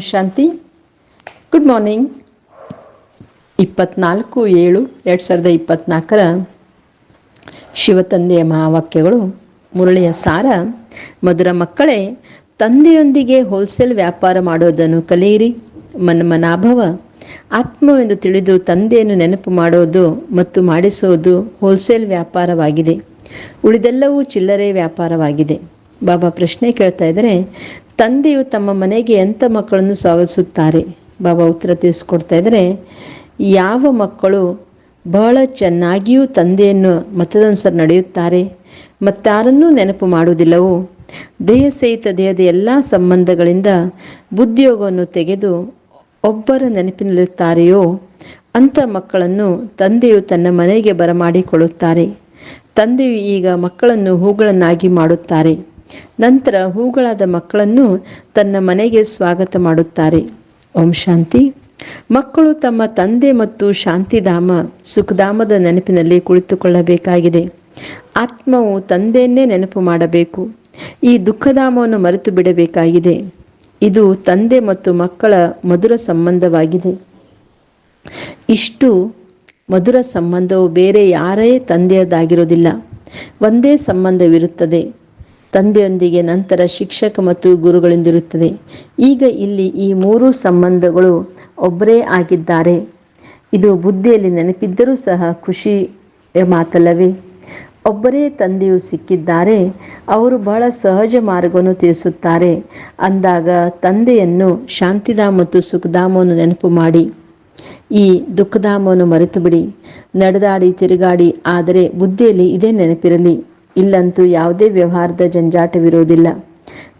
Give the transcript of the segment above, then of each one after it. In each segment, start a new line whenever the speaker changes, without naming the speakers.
ಶಾಂತಿ good morning ಇಪ್ಪತ್ನಾಲ್ಕು ಏಳು ಎರಡು ಸಾವಿರದ ಇಪ್ಪತ್ನಾಲ್ಕರ ಶಿವತಂದೆಯ ಮಹಾವಾಕ್ಯಗಳು. ಮುರಳಿಯ ಸಾರ, ಮಧುರ ಮಕ್ಕಳೇ, ತಂದೆಯೊಂದಿಗೆ ಹೋಲ್ಸೇಲ್ ವ್ಯಾಪಾರ ಮಾಡೋದನ್ನು ಕಲಿಯಿರಿ. ಮನ್ಮನಾಭವ, ಆತ್ಮವೆಂದು ತಿಳಿದು ತಂದೆಯನ್ನು ನೆನಪು ಮಾಡೋದು ಮತ್ತು ಮಾಡಿಸೋದು ಹೋಲ್ಸೇಲ್ ವ್ಯಾಪಾರವಾಗಿದೆ. ಉಳಿದೆಲ್ಲವೂ ಚಿಲ್ಲರೆ ವ್ಯಾಪಾರವಾಗಿದೆ. ಬಾಬಾ ಪ್ರಶ್ನೆ ಕೇಳ್ತಾ ಇದ್ದಾರೆ ತಂದೆಯು ತಮ್ಮ ಮನೆಗೆ ಎಂಥ ಮಕ್ಕಳನ್ನು ಸ್ವಾಗತಿಸುತ್ತಾರೆ? ಬಾಬಾ ಉತ್ತರ ತಿಳಿಸ್ಕೊಡ್ತಾ ಇದ್ದರೆ, ಯಾವ ಮಕ್ಕಳು ಬಹಳ ಚೆನ್ನಾಗಿಯೂ ತಂದೆಯನ್ನು ಮತದನುಸಾರ ನಡೆಯುತ್ತಾರೆ, ಮತ್ತಾರನ್ನೂ ನೆನಪು ಮಾಡುವುದಿಲ್ಲವೋ? ದೇಹ ಸಹಿತ ದೇಹದ ಎಲ್ಲ ಸಂಬಂಧಗಳಿಂದ ಬುದ್ಧಿಯೋಗವನ್ನು ತೆಗೆದು ಒಬ್ಬರ ನೆನಪಿನಲ್ಲಿರುತ್ತಾರೆಯೋ, ಅಂಥ ಮಕ್ಕಳನ್ನು ತಂದೆಯು ತನ್ನ ಮನೆಗೆ ಬರಮಾಡಿಕೊಳ್ಳುತ್ತಾರೆ. ತಂದೆಯು ಈಗ ಮಕ್ಕಳನ್ನು ಹೂಗಳನ್ನಾಗಿ ಮಾಡುತ್ತಾರೆ. ನಂತರ ಹೂಗಳಾದ ಮಕ್ಕಳನ್ನು ತನ್ನ ಮನೆಗೆ ಸ್ವಾಗತ ಮಾಡುತ್ತಾರೆ. ಓಂ ಶಾಂತಿ. ಮಕ್ಕಳು ತಮ್ಮ ತಂದೆ ಮತ್ತು ಶಾಂತಿಧಾಮ ಸುಖಧಾಮದ ನೆನಪಿನಲ್ಲಿ ಕುಳಿತುಕೊಳ್ಳಬೇಕಾಗಿದೆ. ಆತ್ಮವು ತಂದೆಯನ್ನೇ ನೆನಪು ಮಾಡಬೇಕು. ಈ ದುಃಖಧಾಮವನ್ನು ಮರೆತು ಬಿಡಬೇಕಾಗಿದೆ. ಇದು ತಂದೆ ಮತ್ತು ಮಕ್ಕಳ ಮಧುರ ಸಂಬಂಧವಾಗಿದೆ. ಇಷ್ಟು ಮಧುರ ಸಂಬಂಧವು ಬೇರೆ ಯಾರೇ ತಂದೆಯದಾಗಿರೋದಿಲ್ಲ ಒಂದೇ ಸಂಬಂಧವಿರುತ್ತದೆ. ತಂದೆಯೊಂದಿಗೆ ನಂತರ ಶಿಕ್ಷಕ ಮತ್ತು ಗುರುಗಳಿಂದಿರುತ್ತದೆ. ಈಗ ಇಲ್ಲಿ ಈ ಮೂರು ಸಂಬಂಧಗಳು ಒಬ್ಬರೇ ಆಗಿದ್ದಾರೆ. ಇದು ಬುದ್ಧಿಯಲ್ಲಿ ನೆನಪಿದ್ದರೂ ಸಹ ಖುಷಿಯ ಮಾತಲ್ಲವೇ? ಒಬ್ಬರೇ ತಂದೆಯು ಸಿಕ್ಕಿದ್ದಾರೆ, ಅವರು ಬಹಳ ಸಹಜ ಮಾರ್ಗವನ್ನು ತಿಳಿಸುತ್ತಾರೆ. ಅಂದಾಗ ತಂದೆಯನ್ನು ಶಾಂತಿಧಾಮ ಮತ್ತು ಸುಖಧಾಮವನ್ನು ನೆನಪು ಮಾಡಿ. ಈ ದುಃಖಧಾಮವನ್ನು ಮರೆತು ಬಿಡಿ ನಡೆದಾಡಿ, ತಿರುಗಾಡಿ, ಆದರೆ ಬುದ್ಧಿಯಲ್ಲಿ ಇದೇ ನೆನಪಿರಲಿ. ಇಲ್ಲಂತೂ ಯಾವುದೇ ವ್ಯವಹಾರದ ಜಂಜಾಟವಿರುವುದಿಲ್ಲ.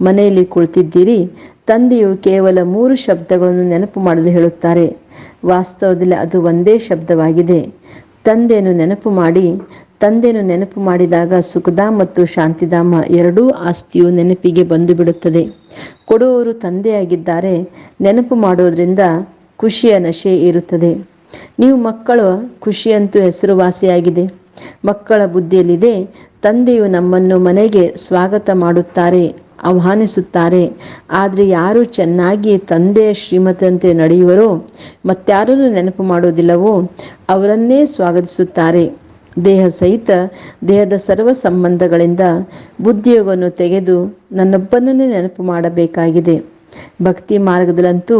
ಮನೆಯಲ್ಲಿ ಕುಳಿತಿದ್ದೀರಿ, ತಂದೆಯು ಕೇವಲ ಮೂರು ಶಬ್ದಗಳನ್ನು ನೆನಪು ಮಾಡಲು ಹೇಳುತ್ತಾರೆ. ವಾಸ್ತವದಲ್ಲಿ ಅದು ಒಂದೇ ಶಬ್ದವಾಗಿದೆ. ತಂದೆಯನ್ನು ನೆನಪು ಮಾಡಿ, ತಂದೆಯನ್ನು ನೆನಪು ಮಾಡಿದಾಗ ಸುಖಧಾಮ ಮತ್ತು ಶಾಂತಿಧಾಮ ಎರಡೂ ಆಸ್ತಿಯು ನೆನಪಿಗೆ ಬಂದು ಬಿಡುತ್ತದೆ ಕೊಡುವವರು ತಂದೆಯಾಗಿದ್ದಾರೆ, ನೆನಪು ಮಾಡೋದ್ರಿಂದ ಖುಷಿಯ ನಶೆ ಇರುತ್ತದೆ ನೀವು ಮಕ್ಕಳು, ಖುಷಿಯಂತೂ ಹೆಸರುವಾಸಿಯಾಗಿದೆ. ಮಕ್ಕಳ ಬುದ್ಧಿಯಲ್ಲಿದೆ. ತಂದೆಯು ನಮ್ಮನ್ನು ಮನೆಗೆ ಸ್ವಾಗತ ಮಾಡುತ್ತಾರೆ, ಆಹ್ವಾನಿಸುತ್ತಾರೆ. ಆದರೆ ಯಾರು ಚೆನ್ನಾಗಿ ತಂದೆಯ ಶ್ರೀಮತಂತೆ ನಡೆಯುವರೋ, ಮತ್ತಾರನ್ನು ನೆನಪು ಮಾಡೋದಿಲ್ಲವೋ ಅವರನ್ನೇ ಸ್ವಾಗತಿಸುತ್ತಾರೆ. ದೇಹ ಸಹಿತ, ದೇಹದ ಸರ್ವ ಸಂಬಂಧಗಳಿಂದ ಬುದ್ಧಿಯೋಗವನ್ನು ತೆಗೆದು ನನ್ನೊಬ್ಬನನ್ನೇ ನೆನಪು ಮಾಡಬೇಕಾಗಿದೆ. ಭಕ್ತಿ ಮಾರ್ಗದಲ್ಲಂತೂ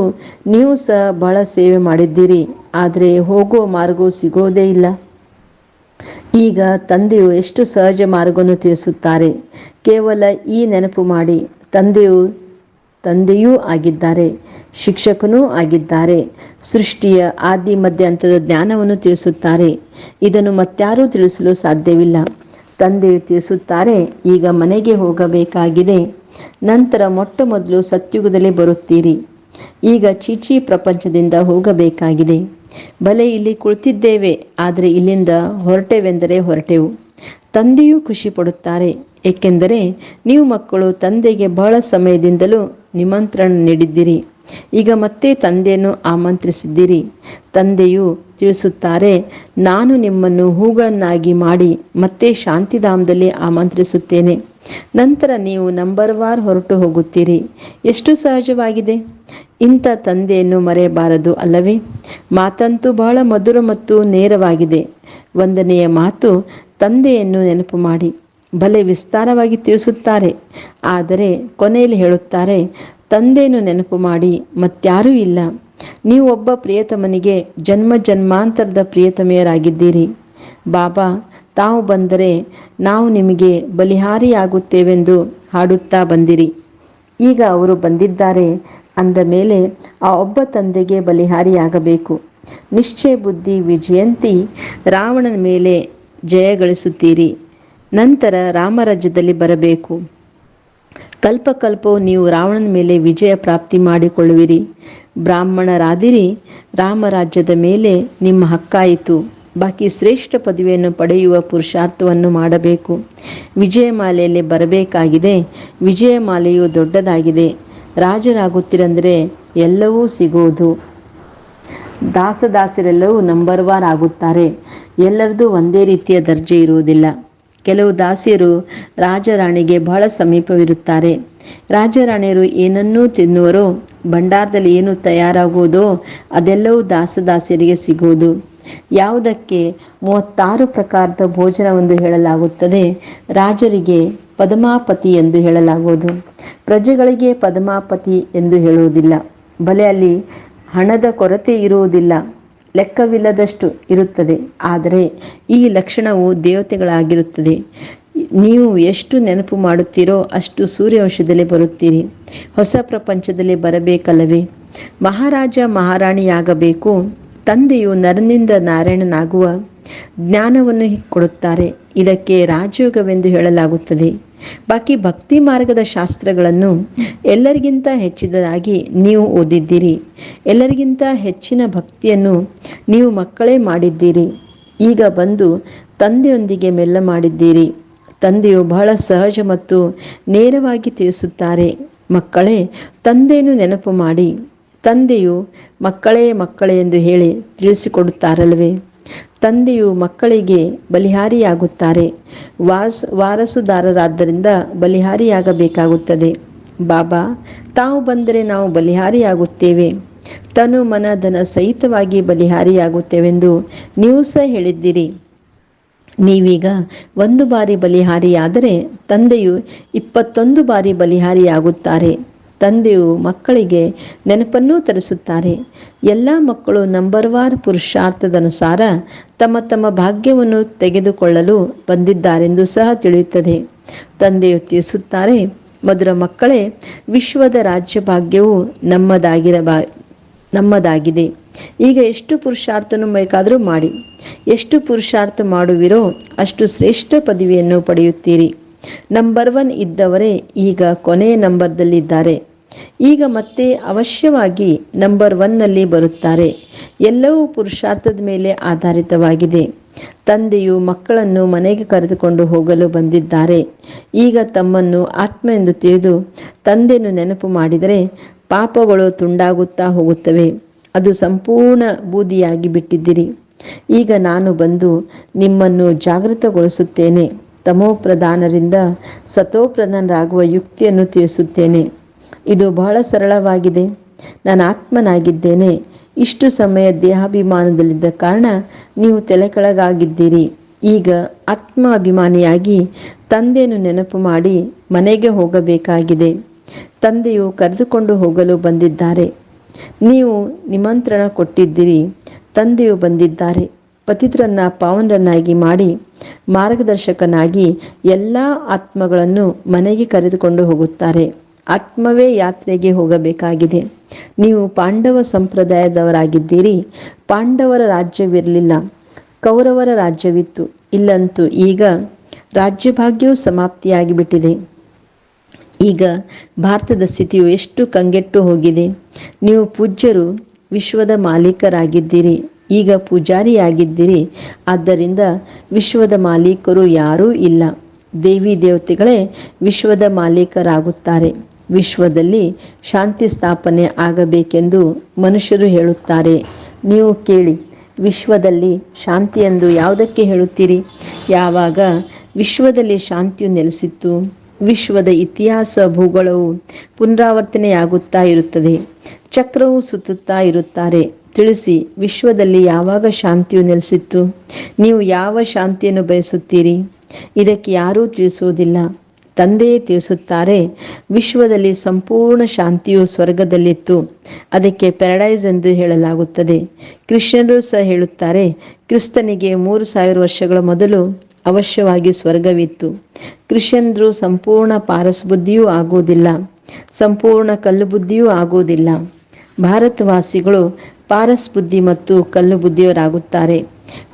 ನೀವು ಸಹ ಬಹಳ ಸೇವೆ ಮಾಡಿದ್ದೀರಿ. ಆದರೆ ಹೋಗೋ ಮಾರ್ಗವು ಸಿಗೋದೇ ಇಲ್ಲ. ಈಗ ತಂದೆಯು ಎಷ್ಟು ಸಹಜ ಮಾರ್ಗವನ್ನು ತಿಳಿಸುತ್ತಾರೆ? ಕೇವಲ ಈ ನೆನಪು ಮಾಡಿ. ತಂದೆಯು, ತಂದೆಯೂ ಆಗಿದ್ದಾರೆ, ಶಿಕ್ಷಕನೂ ಆಗಿದ್ದಾರೆ. ಸೃಷ್ಟಿಯ ಆದಿ ಮಧ್ಯ ಹಂತದ ಜ್ಞಾನವನ್ನು ತಿಳಿಸುತ್ತಾರೆ. ಇದನ್ನು ಮತ್ಯಾರೂ ತಿಳಿಸಲು ಸಾಧ್ಯವಿಲ್ಲ. ತಂದೆಯು ತಿಳಿಸುತ್ತಾರೆ, ಈಗ ಮನೆಗೆ ಹೋಗಬೇಕಾಗಿದೆ. ನಂತರ ಮೊಟ್ಟ ಮೊದಲು ಸತ್ಯುಗದಲ್ಲಿ ಬರುತ್ತೀರಿ. ಈಗ ಚೀಚಿ ಪ್ರಪಂಚದಿಂದ ಹೋಗಬೇಕಾಗಿದೆ. ಬಲೆ ಇಲ್ಲಿ ಕುಳಿತಿದ್ದೇವೆ, ಆದರೆ ಇಲ್ಲಿಂದ ಹೊರಟೆವೆಂದರೆ ಹೊರಟೆವು. ತಂದೆಯೂ ಖುಷಿ ಪಡುತ್ತಾರೆ ಏಕೆಂದರೆ ನೀವು ಮಕ್ಕಳು ತಂದೆಗೆ ಬಹಳ ಸಮಯದಿಂದಲೂ ನಿಮಂತ್ರಣ ನೀಡಿದ್ದೀರಿ. ಈಗ ಮತ್ತೆ ತಂದೆಯನ್ನು ಆಮಂತ್ರಿಸಿದ್ದೀರಿ. ತಂದೆಯು ತಿಳಿಸುತ್ತಾರೆ, ನಾನು ನಿಮ್ಮನ್ನು ಹೂಗಳನ್ನಾಗಿ ಮಾಡಿ ಮತ್ತೆ ಶಾಂತಿಧಾಮದಲ್ಲಿ ಆಮಂತ್ರಿಸುತ್ತೇನೆ. ನಂತರ ನೀವು ನಂಬರ್ ವಾರ್ ಹೊರಟು ಹೋಗುತ್ತೀರಿ. ಎಷ್ಟು ಸಹಜವಾಗಿದೆ? ಇಂಥ ತಂದೆಯನ್ನು ಮರೆಯಬಾರದು ಅಲ್ಲವೇ? ಮಾತಂತೂ ಬಹಳ ಮಧುರ ಮತ್ತು ನೇರವಾಗಿದೆ. ಒಂದನೆಯ ಮಾತು, ತಂದೆಯನ್ನು ನೆನಪು ಮಾಡಿ. ಬಲೆ ವಿಸ್ತಾರವಾಗಿ ತಿಳಿಸುತ್ತಾರೆ. ಆದರೆ ಕೊನೆಯಲ್ಲಿ ಹೇಳುತ್ತಾರೆ, ತಂದೆಯನ್ನು ನೆನಪು ಮಾಡಿ ಮತ್ಯಾರೂ ಇಲ್ಲ. ನೀವು ಒಬ್ಬ ಪ್ರಿಯತಮನಿಗೆ ಜನ್ಮ ಜನ್ಮಾಂತರದ ಪ್ರಿಯತಮೆಯರಾಗಿದ್ದೀರಿ. ಬಾಬಾ ತಾವು ಬಂದರೆ ನಾವು ನಿಮಗೆ ಬಲಿಹಾರಿಯಾಗುತ್ತೇವೆಂದು ಹಾಡುತ್ತಾ ಬಂದಿರಿ. ಈಗ ಅವರು ಬಂದಿದ್ದಾರೆ, ಅಂದ ಮೇಲೆ ಆ ಒಬ್ಬ ತಂದೆಗೆ ಬಲಿಹಾರಿಯಾಗಬೇಕು. ನಿಶ್ಚಯ ಬುದ್ಧಿ ವಿಜಯಂತಿ, ರಾವಣನ ಮೇಲೆ ಜಯ ಗಳಿಸುತ್ತೀರಿ. ನಂತರ ರಾಮರಾಜ್ಯದಲ್ಲಿ ಬರಬೇಕು. ಕಲ್ಪಕಲ್ಪವು ನೀವು ರಾವಣನ ಮೇಲೆ ವಿಜಯ ಪ್ರಾಪ್ತಿ ಮಾಡಿಕೊಳ್ಳುವಿರಿ. ಬ್ರಾಹ್ಮಣರಾದಿರಿ, ರಾಮರಾಜ್ಯದ ಮೇಲೆ ನಿಮ್ಮ ಹಕ್ಕಾಯಿತು. ಬಾಕಿ ಶ್ರೇಷ್ಠ ಪದವಿಯನ್ನು ಪಡೆಯುವ ಪುರುಷಾರ್ಥವನ್ನು ಮಾಡಬೇಕು. ವಿಜಯಮಾಲೆಯಲ್ಲಿ ಬರಬೇಕಾಗಿದೆ. ವಿಜಯಮಾಲೆಯು ದೊಡ್ಡದಾಗಿದೆ. ರಾಜರಾಗುತ್ತಿರಂದರೆ ಎಲ್ಲವೂ ಸಿಗುವುದು. ದಾಸದಾಸರೆಲ್ಲವೂ ನಂಬರ್ ವಾರ್ ಆಗುತ್ತಾರೆ. ಎಲ್ಲರದು ಒಂದೇ ರೀತಿಯ ದರ್ಜೆ ಇರುವುದಿಲ್ಲ. ಕೆಲವು ದಾಸಿಯರು ರಾಜರಾಣಿಗೆ ಬಹಳ ಸಮೀಪವಿರುತ್ತಾರೆ. ರಾಜರಾಣಿಯರು ಏನನ್ನೂ ತಿನ್ನುವರೋ, ಭಂಡಾರದಲ್ಲಿ ಏನು ತಯಾರಾಗುವುದೋ ಅದೆಲ್ಲವೂ ದಾಸದಾಸಿಯರಿಗೆ ಸಿಗುವುದು. ಯಾವುದಕ್ಕೆ ಮೂವತ್ತಾರು ಪ್ರಕಾರದ ಭೋಜನವೆಂದು ಹೇಳಲಾಗುತ್ತದೆ? ರಾಜರಿಗೆ ಪದ್ಮಾಪತಿ ಎಂದು ಹೇಳಲಾಗುವುದು. ಪ್ರಜೆಗಳಿಗೆ ಪದ್ಮಾಪತಿ ಎಂದು ಹೇಳುವುದಿಲ್ಲ. ಬಲೆ ಅಲ್ಲಿ ಹಣದ ಕೊರತೆ ಇರುವುದಿಲ್ಲ. ಲೆಕ್ಕವಿಲ್ಲದಷ್ಟು ಇರುತ್ತದೆ. ಆದರೆ ಈ ಲಕ್ಷಣವು ದೇವತೆಗಳಾಗಿರುತ್ತದೆ. ನೀವು ಎಷ್ಟು ನೆನಪು ಮಾಡುತ್ತೀರೋ ಅಷ್ಟು ಸೂರ್ಯವಂಶದಲ್ಲಿ ಬರುತ್ತೀರಿ. ಹೊಸ ಪ್ರಪಂಚದಲ್ಲಿ ಬರಬೇಕಲ್ಲವೇ? ಮಹಾರಾಜ ಮಹಾರಾಣಿಯಾಗಬೇಕು. ತಂದೆಯು ನರನಿಂದ ನಾರಾಯಣನಾಗುವ ಜ್ಞಾನವನ್ನು ಕೊಡುತ್ತಾರೆ. ಇದಕ್ಕೆ ರಾಜಯೋಗವೆಂದು ಹೇಳಲಾಗುತ್ತದೆ. ಬಾಕಿ ಭಕ್ತಿ ಮಾರ್ಗದ ಶಾಸ್ತ್ರಗಳನ್ನು ಎಲ್ಲರಿಗಿಂತ ಹೆಚ್ಚಿನದಾಗಿ ನೀವು ಓದಿದ್ದೀರಿ. ಎಲ್ಲರಿಗಿಂತ ಹೆಚ್ಚಿನ ಭಕ್ತಿಯನ್ನು ನೀವು ಮಕ್ಕಳೇ ಮಾಡಿದ್ದೀರಿ. ಈಗ ಬಂದು ತಂದೆಯೊಂದಿಗೆ ಮೆಲ್ಲ ಮಾಡಿದ್ದೀರಿ. ತಂದೆಯು ಬಹಳ ಸಹಜ ಮತ್ತು ನೇರವಾಗಿ ತಿಳಿಸುತ್ತಾರೆ. ಮಕ್ಕಳೇ, ತಂದೆಯನ್ನು ನೆನಪು ಮಾಡಿ. ತಂದೆಯು ಮಕ್ಕಳೇ ಮಕ್ಕಳೇ ಎಂದು ಹೇಳಿ ತಿಳಿಸಿಕೊಡುತ್ತಾರಲ್ವೇ ತಂದೆಯು ಮಕ್ಕಳಿಗೆ ಬಲಿಹಾರಿಯಾಗುತ್ತಾರೆ. ವಾಸ್, ವಾರಸುದಾರರಾದ್ದರಿಂದ ಬಲಿಹಾರಿಯಾಗಬೇಕಾಗುತ್ತದೆ. ಬಾಬಾ, ತಾವು ಬಂದರೆ ನಾವು ಬಲಿಹಾರಿಯಾಗುತ್ತೇವೆ. ತನು ಮನ ಧನ ಸಹಿತವಾಗಿ ಬಲಿಹಾರಿಯಾಗುತ್ತೇವೆಂದು ನೀವು ಸಹ ಹೇಳಿದ್ದೀರಿ. ನೀವೀಗ ಒಂದು ಬಾರಿ ಬಲಿಹಾರಿಯಾದರೆ ತಂದೆಯು ಇಪ್ಪತ್ತೊಂದು ಬಾರಿ ಬಲಿಹಾರಿಯಾಗುತ್ತಾರೆ. ತಂದೆಯು ಮಕ್ಕಳಿಗೆ ನೆನಪನ್ನೂ ತರಿಸುತ್ತಾರೆ. ಎಲ್ಲ ಮಕ್ಕಳು ನಂಬರ್ ವಾರ್ ಪುರುಷಾರ್ಥದನುಸಾರ ತಮ್ಮ ತಮ್ಮ ಭಾಗ್ಯವನ್ನು ತೆಗೆದುಕೊಳ್ಳಲು ಬಂದಿದ್ದಾರೆಂದು ಸಹ ತಿಳಿಯುತ್ತದೆ. ತಂದೆಯು ತಿಳಿಸುತ್ತಾರೆ, ಮಧುರ ಮಕ್ಕಳೇ, ವಿಶ್ವದ ರಾಜ್ಯ ಭಾಗ್ಯವು ನಮ್ಮದಾಗಿರಬಾ, ನಮ್ಮದಾಗಿದೆ. ಈಗ ಎಷ್ಟು ಪುರುಷಾರ್ಥನೂ ಬೇಕಾದರೂ ಮಾಡಿ. ಎಷ್ಟು ಪುರುಷಾರ್ಥ ಮಾಡುವಿರೋ ಅಷ್ಟು ಶ್ರೇಷ್ಠ ಪದವಿಯನ್ನು ಪಡೆಯುತ್ತೀರಿ. ನಂಬರ್ ಒನ್ ಇದ್ದವರೇ ಈಗ ಕೊನೆಯ ನಂಬರ್ದಲ್ಲಿದ್ದಾರೆ ಈಗ ಮತ್ತೆ ಅವಶ್ಯವಾಗಿ ನಂಬರ್ ಒನ್ನಲ್ಲಿ ಬರುತ್ತಾರೆ. ಎಲ್ಲವೂ ಪುರುಷಾರ್ಥದ ಮೇಲೆ ಆಧಾರಿತವಾಗಿದೆ. ತಂದೆಯು ಮಕ್ಕಳನ್ನು ಮನೆಗೆ ಕರೆದುಕೊಂಡು ಹೋಗಲು ಬಂದಿದ್ದಾರೆ. ಈಗ ತಮ್ಮನ್ನು ಆತ್ಮ ಎಂದು ತಿಳಿದು ತಂದೆಯನ್ನು ನೆನಪು ಮಾಡಿದರೆ ಪಾಪಗಳು ತುಂಡಾಗುತ್ತಾ ಹೋಗುತ್ತವೆ. ಅದು ಸಂಪೂರ್ಣ ಬೂದಿಯಾಗಿ ಬಿಟ್ಟಿದ್ದೀರಿ. ಈಗ ನಾನು ಬಂದು ನಿಮ್ಮನ್ನು ಜಾಗೃತಗೊಳಿಸುತ್ತೇನೆ. ತಮೋಪ್ರಧಾನರಿಂದ ಸತೋಪ್ರಧಾನರಾಗುವ ಯುಕ್ತಿಯನ್ನು ತಿಳಿಸುತ್ತೇನೆ. ಇದು ಬಹಳ ಸರಳವಾಗಿದೆ. ನಾನು ಆತ್ಮನಾಗಿದ್ದೇನೆ. ಇಷ್ಟು ಸಮಯ ದೇಹಾಭಿಮಾನದಲ್ಲಿದ್ದ ಕಾರಣ ನೀವು ತಲೆಕೆಳಗಾಗಿದ್ದೀರಿ. ಈಗ ಆತ್ಮ ಅಭಿಮಾನಿಯಾಗಿ ತಂದೆಯನ್ನು ನೆನಪು ಮಾಡಿ ಮನೆಗೆ ಹೋಗಬೇಕಾಗಿದೆ. ತಂದೆಯು ಕರೆದುಕೊಂಡು ಹೋಗಲು ಬಂದಿದ್ದಾರೆ. ನೀವು ನಿಮಂತ್ರಣ ಕೊಟ್ಟಿದ್ದೀರಿ. ತಂದೆಯು ಬಂದಿದ್ದಾರೆ. ಪತಿತರನ್ನ ಪಾವನರನ್ನಾಗಿ ಮಾಡಿ ಮಾರ್ಗದರ್ಶಕನಾಗಿ ಎಲ್ಲ ಆತ್ಮಗಳನ್ನು ಮನೆಗೆ ಕರೆದುಕೊಂಡು ಹೋಗುತ್ತಾರೆ. ಆತ್ಮವೇ ಯಾತ್ರೆಗೆ ಹೋಗಬೇಕಾಗಿದೆ. ನೀವು ಪಾಂಡವ ಸಂಪ್ರದಾಯದವರಾಗಿದ್ದೀರಿ. ಪಾಂಡವರ ರಾಜ್ಯವಿರಲಿಲ್ಲ. ಕೌರವರ ರಾಜ್ಯವಿತ್ತು. ಇಲ್ಲಂತೂ ಈಗ ರಾಜ್ಯಭಾಗ್ಯವು ಸಮಾಪ್ತಿಯಾಗಿಬಿಟ್ಟಿದೆ. ಈಗ ಭಾರತದ ಸ್ಥಿತಿಯು ಎಷ್ಟು ಕಂಗೆಟ್ಟು ಹೋಗಿದೆ. ನೀವು ಪೂಜ್ಯರು, ವಿಶ್ವದ ಮಾಲೀಕರಾಗಿದ್ದೀರಿ. ಈಗ ಪೂಜಾರಿಯಾಗಿದ್ದೀರಿ. ಆದ್ದರಿಂದ ವಿಶ್ವದ ಮಾಲೀಕರು ಯಾರೂ ಇಲ್ಲ. ದೇವಿ ದೇವತೆಗಳೇ ವಿಶ್ವದ ಮಾಲೀಕರಾಗುತ್ತಾರೆ. ವಿಶ್ವದಲ್ಲಿ ಶಾಂತಿ ಸ್ಥಾಪನೆ ಆಗಬೇಕೆಂದು ಮನುಷ್ಯರು ಹೇಳುತ್ತಾರೆ. ನೀವು ಕೇಳಿ, ವಿಶ್ವದಲ್ಲಿ ಶಾಂತಿ ಎಂದು ಯಾವುದಕ್ಕೆ ಹೇಳುತ್ತೀರಿ? ಯಾವಾಗ ವಿಶ್ವದಲ್ಲಿ ಶಾಂತಿಯು ನೆಲೆಸಿತ್ತು? ವಿಶ್ವದ ಇತಿಹಾಸ ಭೂಗೋಳವು ಪುನರಾವರ್ತನೆಯಾಗುತ್ತಾ ಇರುತ್ತದೆ. ಚಕ್ರವು ಸುತ್ತುತ್ತಾ ಇರುತ್ತಾರೆ. ತಿಳಿಸಿ, ವಿಶ್ವದಲ್ಲಿ ಯಾವಾಗ ಶಾಂತಿಯು ನೆಲೆಸಿತ್ತು? ನೀವು ಯಾವ ಶಾಂತಿಯನ್ನು ಬಯಸುತ್ತೀರಿ? ಇದಕ್ಕೆ ಯಾರೂ ತಿಳಿಸುವುದಿಲ್ಲ. ತಂದೆಯೇ ತಿಳಿಸುತ್ತಾರೆ, ವಿಶ್ವದಲ್ಲಿ ಸಂಪೂರ್ಣ ಶಾಂತಿಯು ಸ್ವರ್ಗದಲ್ಲಿತ್ತು. ಅದಕ್ಕೆ ಪ್ಯಾರಡೈಸ್ ಎಂದು ಹೇಳಲಾಗುತ್ತದೆ. ಕೃಷ್ಣರು ಸಹ ಹೇಳುತ್ತಾರೆ, ಕ್ರಿಸ್ತನಿಗೆ ಮೂರು ಸಾವಿರ ವರ್ಷಗಳ ಮೊದಲು ಅವಶ್ಯವಾಗಿ ಸ್ವರ್ಗವಿತ್ತು. ಕ್ರಿಶ್ಚಿಯನ್ರು ಸಂಪೂರ್ಣ ಪಾರಸ್ ಬುದ್ಧಿಯೂ ಆಗುವುದಿಲ್ಲ. ಸಂಪೂರ್ಣ ಕಲ್ಲು ಬುದ್ಧಿಯೂ ಆಗುವುದಿಲ್ಲ. ಭಾರತವಾಸಿಗಳು ಪಾರಸ್ ಬುದ್ಧಿ ಮತ್ತು ಕಲ್ಲು ಬುದ್ಧಿಯವರಾಗುತ್ತಾರೆ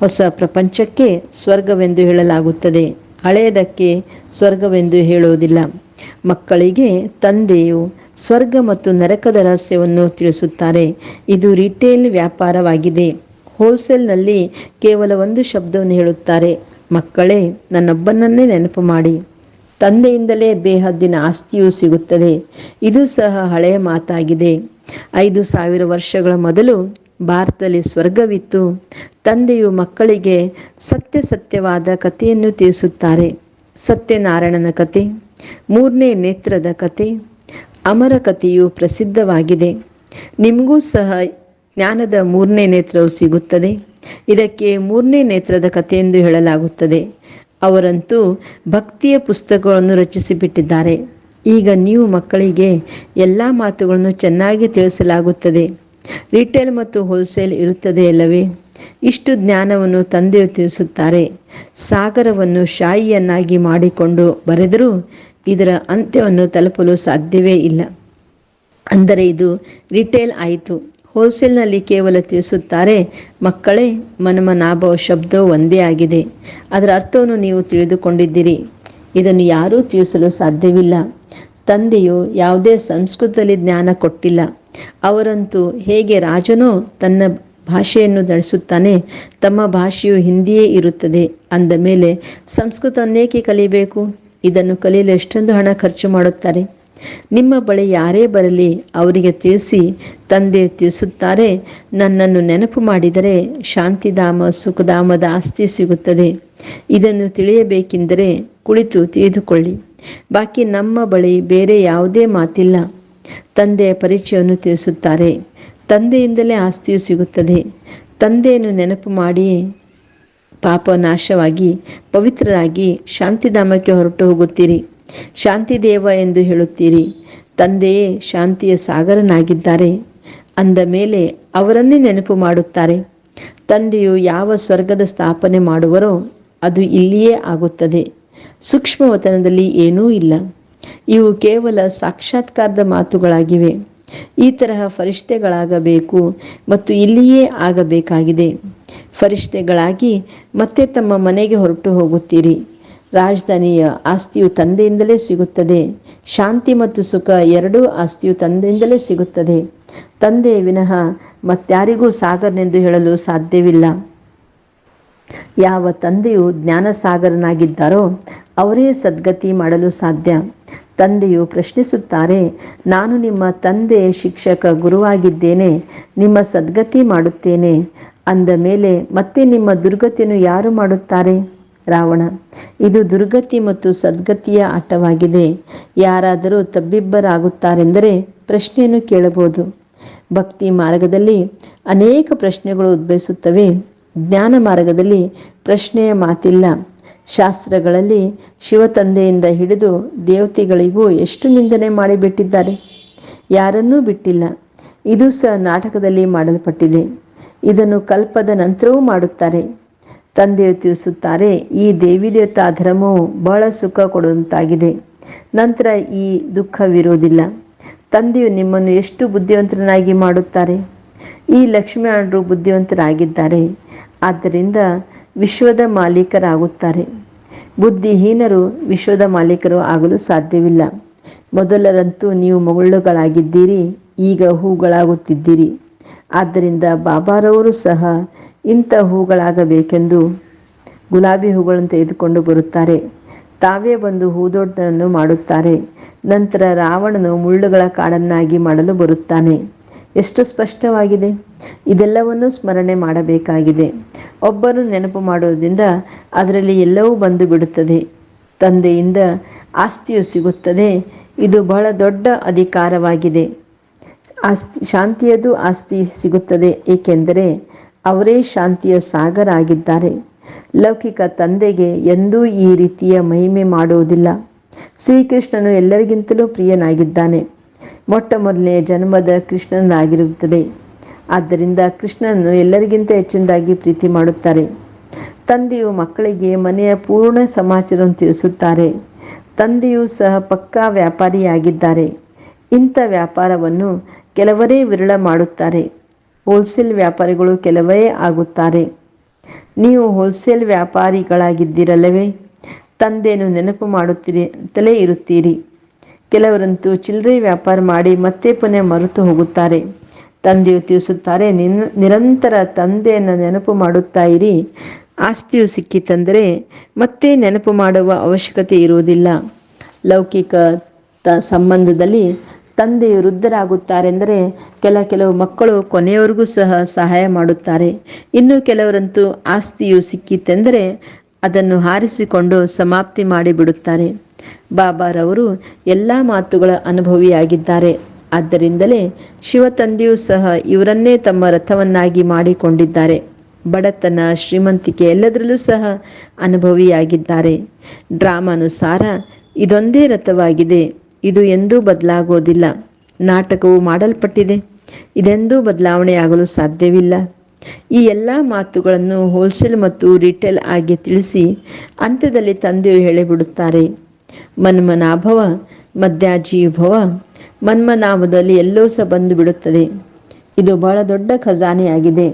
ಹೊಸ ಪ್ರಪಂಚಕ್ಕೆ ಸ್ವರ್ಗವೆಂದು ಹೇಳಲಾಗುತ್ತದೆ. ಹಳೆಯದಕ್ಕೆ ಸ್ವರ್ಗವೆಂದು ಹೇಳುವುದಿಲ್ಲ. ಮಕ್ಕಳಿಗೆ ತಂದೆಯು ಸ್ವರ್ಗ ಮತ್ತು ನರಕದ ರಹಸ್ಯವನ್ನು ತಿಳಿಸುತ್ತಾರೆ. ಇದು ರಿಟೇಲ್ ವ್ಯಾಪಾರವಾಗಿದೆ. ಹೋಲ್ಸೇಲ್ನಲ್ಲಿ ಕೇವಲ ಒಂದು ಶಬ್ದವನ್ನು ಹೇಳುತ್ತಾರೆ. ಮಕ್ಕಳೇ, ನನ್ನೊಬ್ಬನನ್ನೇ ನೆನಪು ಮಾಡಿ. ತಂದೆಯಿಂದಲೇ ಬೇಹದ್ದಿನ ಆಸ್ತಿಯೂ ಸಿಗುತ್ತದೆ. ಇದು ಸಹ ಹಳೆಯ ಮಾತಾಗಿದೆ. ಐದು ಸಾವಿರ ವರ್ಷಗಳ ಮೊದಲು ಭಾರತದಲ್ಲಿ ಸ್ವರ್ಗವಿತ್ತು. ತಂದೆಯು ಮಕ್ಕಳಿಗೆ ಸತ್ಯ ಸತ್ಯವಾದ ಕಥೆಯನ್ನು ತಿಳಿಸುತ್ತಾರೆ. ಸತ್ಯನಾರಾಯಣನ ಕತೆ ಮೂರನೇ ನೇತ್ರದ ಕತೆ ಅಮರ ಕಥೆಯು ಪ್ರಸಿದ್ಧವಾಗಿದೆ. ನಿಮಗೂ ಸಹ ಜ್ಞಾನದ ಮೂರನೇ ನೇತ್ರವು ಸಿಗುತ್ತದೆ. ಇದಕ್ಕೆ ಮೂರನೇ ನೇತ್ರದ ಕಥೆ ಎಂದು ಹೇಳಲಾಗುತ್ತದೆ. ಅವರಂತೂ ಭಕ್ತಿಯ ಪುಸ್ತಕಗಳನ್ನು ರಚಿಸಿಬಿಟ್ಟಿದ್ದಾರೆ. ಈಗ ನೀವು ಮಕ್ಕಳಿಗೆ ಎಲ್ಲ ಮಾತುಗಳನ್ನು ಚೆನ್ನಾಗಿ ತಿಳಿಸಲಾಗುತ್ತದೆ. ರಿಟೇಲ್ ಮತ್ತು ಹೋಲ್ಸೇಲ್ ಇರುತ್ತದೆ ಅಲ್ಲವೇ? ಇಷ್ಟು ಜ್ಞಾನವನ್ನು ತಂದೆಯು ತಿಳಿಸುತ್ತಾರೆ. ಸಾಗರವನ್ನು ಶಾಯಿಯನ್ನಾಗಿ ಮಾಡಿಕೊಂಡು ಬರೆದರೂ ಇದರ ಅಂತ್ಯವನ್ನು ತಲುಪಲು ಸಾಧ್ಯವೇ ಇಲ್ಲ. ಅಂದರೆ ಇದು ರಿಟೇಲ್ ಆಯಿತು. ಹೋಲ್ಸೇಲ್ನಲ್ಲಿ ಕೇವಲ ತಿಳಿಸುತ್ತಾರೆ, ಮಕ್ಕಳೇ ಮನಮನಾಭ ಶಬ್ದವು ಒಂದೇ ಆಗಿದೆ. ಅದರ ಅರ್ಥವನ್ನು ನೀವು ತಿಳಿದುಕೊಂಡಿದ್ದೀರಿ. ಇದನ್ನು ಯಾರೂ ತಿಳಿಸಲು ಸಾಧ್ಯವಿಲ್ಲ. ತಂದೆಯು ಯಾವುದೇ ಸಂಸ್ಕೃತದಲ್ಲಿ ಜ್ಞಾನ ಕೊಟ್ಟಿಲ್ಲ. ಅವರಂತೂ ಹೇಗೆ ರಾಜನೋ ತನ್ನ ಭಾಷೆಯನ್ನು ನಡೆಸುತ್ತಾನೆ, ತಮ್ಮ ಭಾಷೆಯು ಹಿಂದಿಯೇ ಇರುತ್ತದೆ ಅಂದ ಮೇಲೆ ಸಂಸ್ಕೃತವನ್ನೇಕೆ ಕಲಿಬೇಕು ಇದನ್ನು ಕಲಿಯಲು ಎಷ್ಟೊಂದು ಹಣ ಖರ್ಚು ಮಾಡುತ್ತಾರೆ. ನಿಮ್ಮ ಬಳಿ ಯಾರೇ ಬರಲಿ ಅವರಿಗೆ ತಿಳಿಸಿ ತಂದೆ ತಿಳಿಸುತ್ತಾರೆ, ನನ್ನನ್ನು ನೆನಪು ಮಾಡಿದರೆ ಶಾಂತಿಧಾಮ, ಸುಖಧಾಮದ ಆಸ್ತಿ ಸಿಗುತ್ತದೆ. ಇದನ್ನು ತಿಳಿಯಬೇಕೆಂದರೆ ಕುಳಿತು ತಿಳಿದುಕೊಳ್ಳಿ. ಬಾಕಿ ನಮ್ಮ ಬಳಿ ಬೇರೆ ಯಾವುದೇ ಮಾತಿಲ್ಲ. ತಂದೆಯ ಪರಿಚಯವನ್ನು ತಿಳಿಸುತ್ತಾರೆ. ತಂದೆಯಿಂದಲೇ ಆಸ್ತಿಯು ಸಿಗುತ್ತದೆ. ತಂದೆಯನ್ನು ನೆನಪು ಮಾಡಿ ಪಾಪ ನಾಶವಾಗಿ ಪವಿತ್ರರಾಗಿ ಶಾಂತಿಧಾಮಕ್ಕೆ ಹೊರಟು ಹೋಗುತ್ತೀರಿ. ಶಾಂತಿದೇವ ಎಂದು ಹೇಳುತ್ತೀರಿ. ತಂದೆಯೇ ಶಾಂತಿಯ ಸಾಗರನಾಗಿದ್ದಾರೆ. ಅಂದ ಮೇಲೆ ಅವರನ್ನೇ ನೆನಪು ಮಾಡುತ್ತಾರೆ. ತಂದೆಯು ಯಾವ ಸ್ವರ್ಗದ ಸ್ಥಾಪನೆ ಮಾಡುವರೋ ಅದು ಇಲ್ಲಿಯೇ ಆಗುತ್ತದೆ. ಸೂಕ್ಷ್ಮವತನದಲ್ಲಿ ಏನೂ ಇಲ್ಲ. ಇವು ಕೇವಲ ಸಾಕ್ಷಾತ್ಕಾರದ ಮಾತುಗಳಾಗಿವೆ. ಈ ತರಹ ಫರಿಷ್ಠೆಗಳಾಗಬೇಕು ಮತ್ತು ಇಲ್ಲಿಯೇ ಆಗಬೇಕಾಗಿದೆ. ಫರಿಷ್ಠೆಗಳಾಗಿ ಮತ್ತೆ ತಮ್ಮ ಮನೆಗೆ ಹೊರಟು ಹೋಗುತ್ತೀರಿ. ರಾಜಧಾನಿಯ ಆಸ್ತಿಯು ತಂದೆಯಿಂದಲೇ ಸಿಗುತ್ತದೆ. ಶಾಂತಿ ಮತ್ತು ಸುಖ ಎರಡೂ ಆಸ್ತಿಯು ತಂದೆಯಿಂದಲೇ ಸಿಗುತ್ತದೆ. ತಂದೆ ವಿನಃ ಮತ್ತಾರಿಗೂ ಸಾಗರನೆಂದು ಹೇಳಲು ಸಾಧ್ಯವಿಲ್ಲ. ಯಾವ ತಂದೆಯು ಜ್ಞಾನಸಾಗರನಾಗಿದ್ದಾರೋ ಅವರೇ ಸದ್ಗತಿ ಮಾಡಲು ಸಾಧ್ಯ. ತಂದೆಯು ಪ್ರಶ್ನಿಸುತ್ತಾರೆ, ನಾನು ನಿಮ್ಮ ತಂದೆ ಶಿಕ್ಷಕ ಗುರುವಾಗಿದ್ದೇನೆ, ನಿಮ್ಮ ಸದ್ಗತಿ ಮಾಡುತ್ತೇನೆ. ಅಂದ ಮೇಲೆ, ಮತ್ತೆ ನಿಮ್ಮ ದುರ್ಗತಿಯನ್ನು ಯಾರು ಮಾಡುತ್ತಾರೆ? ರಾವಣ, ಇದು ದುರ್ಗತಿ ಮತ್ತು ಸದ್ಗತಿಯ ಆಟವಾಗಿದೆ. ಯಾರಾದರೂ ತಬ್ಬಿಬ್ಬರಾಗುತ್ತಾರೆಂದರೆ ಪ್ರಶ್ನೆಯನ್ನು ಕೇಳಬಹುದು. ಭಕ್ತಿ ಮಾರ್ಗದಲ್ಲಿ ಅನೇಕ ಪ್ರಶ್ನೆಗಳು ಉದ್ಭವಿಸುತ್ತವೆ. ಜ್ಞಾನ ಮಾರ್ಗದಲ್ಲಿ ಪ್ರಶ್ನೆಯ ಮಾತಿಲ್ಲ. ಶಾಸ್ತ್ರಗಳಲ್ಲಿ ಶಿವತಂದೆಯಿಂದ ಹಿಡಿದು ದೇವತೆಗಳಿಗೂ ಎಷ್ಟು ನಿಂದನೆ ಮಾಡಿಬಿಟ್ಟಿದ್ದಾರೆ? ಯಾರನ್ನೂ ಬಿಟ್ಟಿಲ್ಲ. ಇದು ಸಹ ನಾಟಕದಲ್ಲಿ ಮಾಡಲ್ಪಟ್ಟಿದೆ. ಇದನ್ನು ಕಲ್ಪದ ನಂತರವೂ ಮಾಡುತ್ತಾರೆ. ತಂದೆಯು ತಿಳಿಸುತ್ತಾರೆ, ಈ ದೇವಿ ದೇವತಾ ಧರ್ಮವು ಬಹಳ ಸುಖ ಕೊಡುವಂತಾಗಿದೆ. ನಂತರ ಈ ದುಃಖವಿರುವುದಿಲ್ಲ ತಂದೆಯು ನಿಮ್ಮನ್ನು ಎಷ್ಟು ಬುದ್ಧಿವಂತರನ್ನಾಗಿ ಮಾಡುತ್ತಾರೆ? ಈ ಲಕ್ಷ್ಮೀ ಲಕ್ಷ್ಮೀನಾರಾಯಣರು ಬುದ್ಧಿವಂತರಾಗಿದ್ದಾರೆ. ಆದ್ದರಿಂದ ವಿಶ್ವದ ಮಾಲೀಕರಾಗುತ್ತಾರೆ. ಬುದ್ಧಿಹೀನರು ವಿಶ್ವದ ಮಾಲೀಕರು ಆಗಲು ಸಾಧ್ಯವಿಲ್ಲ. ಮೊದಲರಂತೂ ನೀವು ಮಗುಳುಗಳಾಗಿದ್ದೀರಿ ಈಗ ಹೂಗಳಾಗುತ್ತಿದ್ದೀರಿ. ಆದ್ದರಿಂದ ಬಾಬಾರವರು ಸಹ ಇಂಥ ಹೂಗಳಾಗಬೇಕೆಂದು ಗುಲಾಬಿ ಹೂಗಳನ್ನು ತೆಗೆದುಕೊಂಡು ಬರುತ್ತಾರೆ. ತಾವೇ ಬಂದು ಹೂದೋಟವನ್ನು ಮಾಡುತ್ತಾರೆ. ನಂತರ ರಾವಣನು ಮುಳ್ಳುಗಳ ಕಾಡನ್ನಾಗಿ ಮಾಡಲು ಬರುತ್ತಾನೆ. ಎಷ್ಟು ಸ್ಪಷ್ಟವಾಗಿದೆ? ಇದೆಲ್ಲವನ್ನೂ ಸ್ಮರಣೆ ಮಾಡಬೇಕಾಗಿದೆ. ಒಬ್ಬರು ನೆನಪು ಮಾಡುವುದರಿಂದ ಅದರಲ್ಲಿ ಎಲ್ಲವೂ ಬಂದು ಬಿಡುತ್ತದೆ ತಂದೆಯಿಂದ ಆಸ್ತಿಯು ಸಿಗುತ್ತದೆ. ಇದು ಬಹಳ ದೊಡ್ಡ ಅಧಿಕಾರವಾಗಿದೆ. ಆಸ್ತಿ, ಶಾಂತಿಯದು ಆಸ್ತಿ ಸಿಗುತ್ತದೆ, ಏಕೆಂದರೆ ಅವರೇ ಶಾಂತಿಯ ಸಾಗರ ಆಗಿದ್ದಾರೆ. ಲೌಕಿಕ ತಂದೆಗೆ ಎಂದೂ ಈ ರೀತಿಯ ಮಹಿಮೆ ಮಾಡುವುದಿಲ್ಲ. ಶ್ರೀಕೃಷ್ಣನು ಎಲ್ಲರಿಗಿಂತಲೂ ಪ್ರಿಯನಾಗಿದ್ದಾನೆ. ಮೊಟ್ಟ ಮೊದಲನೆಯ ಜನ್ಮದ ಕೃಷ್ಣನಾಗಿರುತ್ತದೆ ಆದ್ದರಿಂದ ಕೃಷ್ಣನನ್ನು ಎಲ್ಲರಿಗಿಂತ ಹೆಚ್ಚಿನದಾಗಿ ಪ್ರೀತಿ ಮಾಡುತ್ತಾರೆ. ತಂದೆಯು ಮಕ್ಕಳಿಗೆ ಮನೆಯ ಪೂರ್ಣ ಸಮಾಚಾರವನ್ನು ತಿಳಿಸುತ್ತಾರೆ. ತಂದೆಯು ಸಹ ಪಕ್ಕಾ ವ್ಯಾಪಾರಿಯಾಗಿದ್ದಾರೆ. ಇಂಥ ವ್ಯಾಪಾರವನ್ನು ಕೆಲವರೇ ವಿರಳ ಮಾಡುತ್ತಾರೆ. ಹೋಲ್ಸೇಲ್ ವ್ಯಾಪಾರಿಗಳು ಕೆಲವೇ ಆಗುತ್ತಾರೆ. ನೀವು ಹೋಲ್ಸೇಲ್ ವ್ಯಾಪಾರಿಗಳಾಗಿದ್ದೀರಲ್ಲವೇ? ತಂದೆಯನ್ನು ನೆನಪು ಮಾಡುತ್ತೀರಿ ಇರುತ್ತೀರಿ. ಕೆಲವರಂತೂ ಚಿಲ್ಲರೆ ವ್ಯಾಪಾರ ಮಾಡಿ ಮತ್ತೆ ಪುನಃ ಮರೆತು ಹೋಗುತ್ತಾರೆ. ತಂದೆಯು ತಿಳಿಸುತ್ತಾರೆ, ನಿನ್ ನಿರಂತರ ತಂದೆಯನ್ನು ನೆನಪು ಮಾಡುತ್ತಾ ಇರಿ. ಆಸ್ತಿಯು ಸಿಕ್ಕಿತಂದರೆ ಮತ್ತೆ ನೆನಪು ಮಾಡುವ ಅವಶ್ಯಕತೆ ಇರುವುದಿಲ್ಲ. ಲೌಕಿಕ ತ ಸಂಬಂಧದಲ್ಲಿ ತಂದೆಯು ವೃದ್ಧರಾಗುತ್ತಾರೆಂದರೆ ಕೆಲ ಕೆಲವು ಮಕ್ಕಳು ಕೊನೆಯವರೆಗೂ ಸಹ ಸಹಾಯ ಮಾಡುತ್ತಾರೆ. ಇನ್ನು ಕೆಲವರಂತೂ ಆಸ್ತಿಯು ಸಿಕ್ಕಿತೆಂದರೆ ಅದನ್ನು ಹಾರಿಸಿಕೊಂಡು ಸಮಾಪ್ತಿ ಮಾಡಿಬಿಡುತ್ತಾರೆ. ಬಾಬಾರವರು ಎಲ್ಲ ಮಾತುಗಳ ಅನುಭವಿಯಾಗಿದ್ದಾರೆ. ಆದ್ದರಿಂದಲೇ ಶಿವ ತಂದೆಯೂ ಸಹ ಇವರನ್ನೇ ತಮ್ಮ ರಥವನ್ನಾಗಿ ಮಾಡಿಕೊಂಡಿದ್ದಾರೆ. ಬಡತನ, ಶ್ರೀಮಂತಿಕೆ ಎಲ್ಲದರಲ್ಲೂ ಸಹ ಅನುಭವಿಯಾಗಿದ್ದಾರೆ. ಡ್ರಾಮಾನುಸಾರ ಇದೊಂದೇ ರಥವಾಗಿದೆ. ಇದು ಎಂದೂ ಬದಲಾಗೋದಿಲ್ಲ. ನಾಟಕವು ಮಾಡಲ್ಪಟ್ಟಿದೆ. ಇದೆಂದೂ ಬದಲಾವಣೆಯಾಗಲು ಸಾಧ್ಯವಿಲ್ಲ. ಈ ಎಲ್ಲ ಮಾತುಗಳನ್ನು ಹೋಲ್ಸೇಲ್ ಮತ್ತು ರಿಟೇಲ್ ಆಗಿ ತಿಳಿಸಿ ಅಂತ್ಯದಲ್ಲಿ ತಂದೆಯು ಹೇಳಿಬಿಡುತ್ತಾರೆ. ಮನ್ಮನಾಭವ ಮಧ್ಯಾಜೀಭವ ಮನ್ಮನಾಭದಲ್ಲಿ ಎಲ್ಲೋ ಸಹ ಬಂದು ಬಿಡುತ್ತದೆ. ಇದು ಬಹಳ ದೊಡ್ಡ ಖಜಾನೆಯಾಗಿದೆ.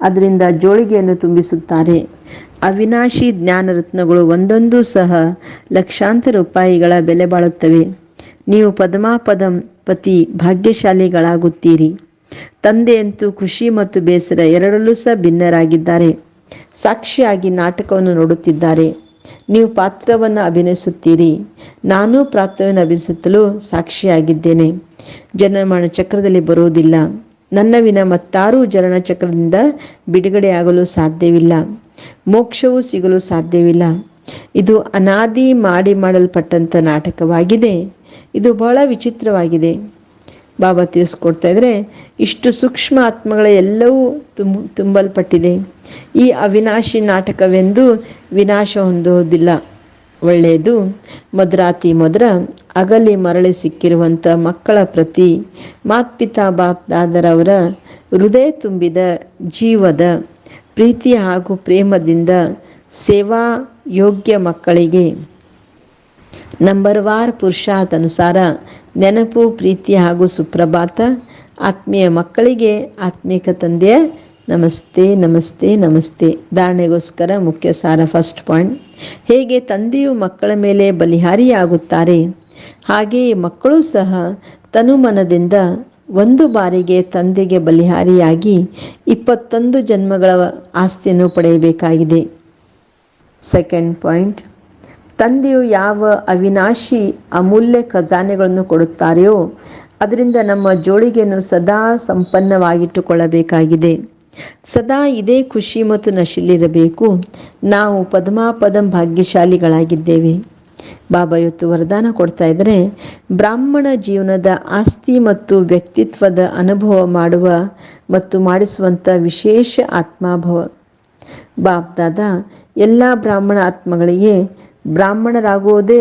ಅದರಿಂದ ಜೋಳಿಗೆಯನ್ನು ತುಂಬಿಸುತ್ತಾರೆ. ಅವಿನಾಶಿ ಜ್ಞಾನರತ್ನಗಳು ಒಂದೊಂದು ಸಹ ಲಕ್ಷಾಂತರ ರೂಪಾಯಿಗಳ ಬೆಲೆ ಬಾಳುತ್ತವೆ. ನೀವು ಪದ್ಮಾಪದಂ ಪತಿ ಭಾಗ್ಯಶಾಲಿಗಳಾಗುತ್ತೀರಿ. ತಂದೆಯಂತೂ ಖುಷಿ ಮತ್ತು ಬೇಸರ ಎರಡರಲ್ಲೂ ಸಹ ಭಿನ್ನರಾಗಿದ್ದಾರೆ. ಸಾಕ್ಷಿಯಾಗಿ ನಾಟಕವನ್ನು ನೋಡುತ್ತಿದ್ದಾರೆ. ನೀವು ಪಾತ್ರವನ್ನು ಅಭಿನಯಿಸುತ್ತೀರಿ. ನಾನು ಪಾತ್ರವನ್ನು ಅಭಿನಯಿಸುತ್ತಲೂ ಸಾಕ್ಷಿಯಾಗಿದ್ದೇನೆ. ಜನಮಾನ ಚಕ್ರದಲ್ಲಿ ಬರುವುದಿಲ್ಲ. ನನ್ನ ವಿನ ಮತ್ತಾರೂ ಜನನ ಚಕ್ರದಿಂದ ಬಿಡುಗಡೆಯಾಗಲು ಸಾಧ್ಯವಿಲ್ಲ. ಮೋಕ್ಷವೂ ಸಿಗಲು ಸಾಧ್ಯವಿಲ್ಲ. ಇದು ಅನಾದಿ ಮಾಡಿ ಮಾಡಲ್ಪಟ್ಟಂಥ ನಾಟಕವಾಗಿದೆ. ಇದು ಬಹಳ ವಿಚಿತ್ರವಾಗಿದೆ. ಬಾಬಾ ತಿಳಿಸ್ಕೊಡ್ತಾ ಇದ್ರೆ ಇಷ್ಟು ಸೂಕ್ಷ್ಮ ಆತ್ಮಗಳ ಎಲ್ಲವೂ ತುಂಬ, ತುಂಬಲ್ಪಟ್ಟಿದೆ. ಈ ಅವಿನಾಶಿ ನಾಟಕವೆಂದು ವಿನಾಶ ಹೊಂದುವುದಿಲ್ಲ. ಒಳ್ಳೆಯದು, ಮದ್ರಾತಿ ಮೊದ್ರ ಅಗಲಿ ಮರಳಿ ಸಿಕ್ಕಿರುವಂಥ ಮಕ್ಕಳ ಪ್ರತಿ ಮಾತ್ಪಿತಾ ಬಾಪ್ ದಾದರವರ ಹೃದಯ ತುಂಬಿದ ಜೀವದ ಪ್ರೀತಿ ಹಾಗೂ ಪ್ರೇಮದಿಂದ ಸೇವಾ ಯೋಗ್ಯ ಮಕ್ಕಳಿಗೆ ನಂಬರ್ ವಾರ್ ಪುರುಷಾತ್ ಅನುಸಾರ ನೆನಪು, ಪ್ರೀತಿ ಹಾಗೂ ಸುಪ್ರಭಾತ. ಆತ್ಮೀಯ ಮಕ್ಕಳಿಗೆ, ಆತ್ಮೀಕ ತಂದೆಯ, ನಮಸ್ತೆ ನಮಸ್ತೆ ನಮಸ್ತೆ. ಧಾರಣೆಗೋಸ್ಕರ ಮುಖ್ಯ ಸಾರ ಫಸ್ಟ್ ಪಾಯಿಂಟ್ ಹೇಗೆ ತಂದೆಯು ಮಕ್ಕಳ ಮೇಲೆ ಬಲಿಹಾರಿಯಾಗುತ್ತಾರೆ? ಹಾಗೆಯೇ ಮಕ್ಕಳು ಸಹ ತನುಮನದಿಂದ ಒಂದು ಬಾರಿಗೆ ತಂದೆಗೆ ಬಲಿಹಾರಿಯಾಗಿ ಇಪ್ಪತ್ತೊಂದು ಜನ್ಮಗಳ ಆಸ್ತಿಯನ್ನು ಪಡೆಯಬೇಕಾಗಿದೆ. ಸೆಕೆಂಡ್ ಪಾಯಿಂಟ್ ತಂದೆಯು ಯಾವ ಅವಿನಾಶಿ ಅಮೂಲ್ಯ ಖಜಾನೆಗಳನ್ನು ಕೊಡುತ್ತಾರೆಯೋ, ಅದರಿಂದ ನಮ್ಮ ಜೋಳಿಗೆಯನ್ನು ಸದಾ ಸಂಪನ್ನವಾಗಿಟ್ಟುಕೊಳ್ಳಬೇಕಾಗಿದೆ. ಸದಾ ಇದೇ ಖುಷಿ ಮತ್ತು ನಶಿಲಿರಬೇಕು. ನಾವು ಪದ್ಮಾಪದಂ ಭಾಗ್ಯಶಾಲಿಗಳಾಗಿದ್ದೇವೆ. ಬಾಬಾ ಇವತ್ತು ವರದಾನ ಕೊಡ್ತಾ ಇದ್ದರೆ, ಬ್ರಾಹ್ಮಣ ಜೀವನದ ಆಸ್ತಿ ಮತ್ತು ವ್ಯಕ್ತಿತ್ವದ ಅನುಭವ ಮಾಡುವ ಮತ್ತು ಮಾಡಿಸುವಂಥ ವಿಶೇಷ ಆತ್ಮಾಭವ. ಬಾಬ್ದಾದ ಎಲ್ಲ ಬ್ರಾಹ್ಮಣ ಆತ್ಮಗಳಿಗೆ ಬ್ರಾಹ್ಮಣರಾಗುವುದೇ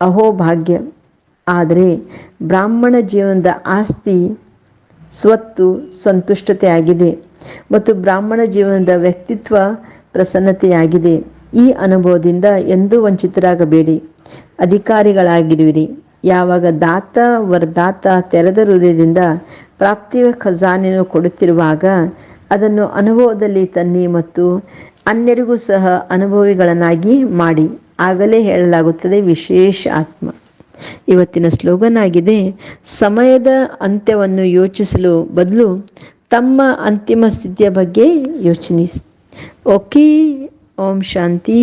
ಅಹೋಭಾಗ್ಯ ಆದರೆ ಬ್ರಾಹ್ಮಣ ಜೀವನದ ಆಸ್ತಿ ಸ್ವತ್ತು ಸಂತುಷ್ಟತೆಯಾಗಿದೆ ಮತ್ತು ಬ್ರಾಹ್ಮಣ ಜೀವನದ ವ್ಯಕ್ತಿತ್ವ ಪ್ರಸನ್ನತೆಯಾಗಿದೆ. ಈ ಅನುಭವದಿಂದ ಎಂದೂ ವಂಚಿತರಾಗಬೇಡಿ. ಅಧಿಕಾರಿಗಳಾಗಿರುವಿರಿ. ಯಾವಾಗ ದಾತ, ವರದಾತ ತೆರೆದ ಹೃದಯದಿಂದ ಪ್ರಾಪ್ತಿಯ ಖಜಾನೆಯನ್ನು ಕೊಡುತ್ತಿರುವಾಗ ಅದನ್ನು ಅನುಭವದಲ್ಲಿ ತನ್ನಿ ಮತ್ತು ಅನ್ಯರಿಗೂ ಸಹ ಅನುಭವಿಗಳನ್ನಾಗಿ ಮಾಡಿ ಆಗಲೇ ಹೇಳಲಾಗುತ್ತದೆ ವಿಶೇಷ ಆತ್ಮ. ಇವತ್ತಿನ ಸ್ಲೋಗನ್ ಆಗಿದೆ, ಸಮಯದ ಅಂತ್ಯವನ್ನು ಯೋಚಿಸಲು ಬದಲು ತಮ್ಮ ಅಂತಿಮ ಸ್ಥಿತಿಯ ಬಗ್ಗೆ ಯೋಚನಿಸಿ. ಓಕೆ, ಓಂ ಶಾಂತಿ.